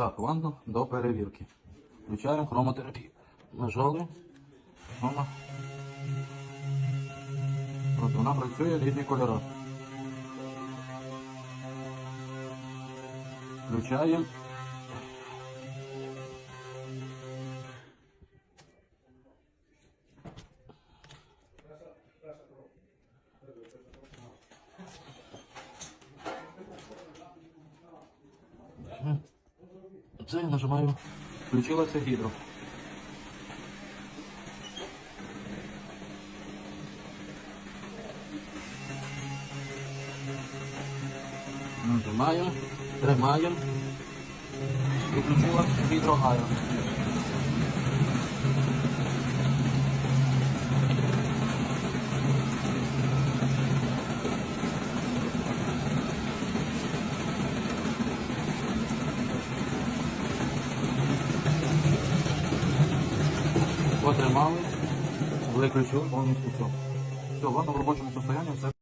Так, ванну до перевірки. Включаємо хромотерапію. Нажали. Хрома. От вона працює різні кольори. Включаємо. Це я нажимаю. Включилося гідро. Нажимаємо, тримаємо. І включилося гідрогайо. Потримали, виключили повністю все. Все, воно в робочому состоянні,